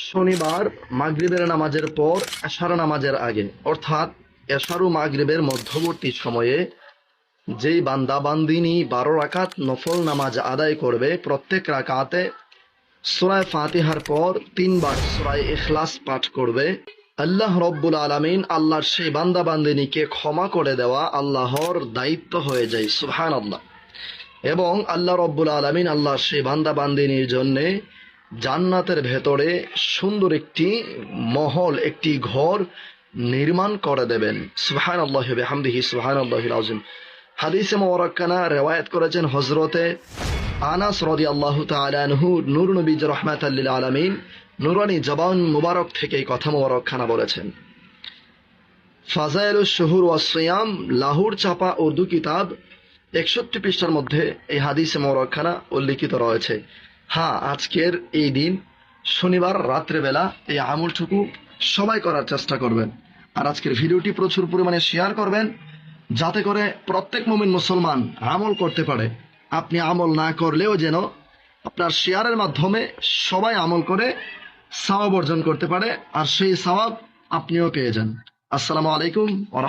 শনিবার মাগরিবের নামাজের পর এশার নামাজের আগে, অর্থাৎ এশারু মাগরিবের মধ্যবর্তী সময়ে, যেই বান্দা বান্দিনী বারো রাকাত নফল নামাজ আদায় করবে, প্রত্যেক রাকাতে সুরায় ফাতিহার পর তিনবার সুরায় এখলাস পাঠ করবে। আল্লাহ রব্বুল আলমিন আল্লাহর সেই বান্দা বান্দিনীকে ক্ষমা করে দেওয়া আল্লাহর দায়িত্ব হয়ে যায় সুহান আল্লাহ এবং আল্লাহ রব্বুল আলমিন আল্লাহর সেই বান্দা বান্দিনীর জন্যে জান্নাতের ভেতরে সুন্দর একটি মহল, একটি ঘর নির্মাণ করে দেবেন। সুহান আল্লাহ হামদিহি সুহান আল্লাহ আজিম হাদিসে মোরাক্কানা রেওয়ায়ত করেছেন হজরতে আনাস রদি আল্লাহ তালহু নূর নবীজ রহমাত আলমিন, নুরানি জবান মুবারক থেকে এই কথা মোবারকখানা বলেছেন। ফাজাইল শহুর ওয়াসিয়াম লাহুর চাপা উর্দু কিতাব, একষট্টি পৃষ্ঠার মধ্যে এই হাদিসে মোরখানা উল্লিখিত রয়েছে। হ্যাঁ আজকের এই দিন শনিবার রাত্রেবেলা এই আমলটুকু সবাই করার চেষ্টা করবেন। আর আজকের ভিডিওটি প্রচুর পরিমাণে শেয়ার করবেন, যাতে করে প্রত্যেক মুমিন মুসলমান আমল করতে পারে। আপনি আমল না করলেও যেন আপনার শেয়ারের মাধ্যমে সবাই আমল করে সওয়াব অর্জন করতে পারে, আর সেই সওয়াব আপনিও পেয়ে যান। আসসালামু আলাইকুম ওয়া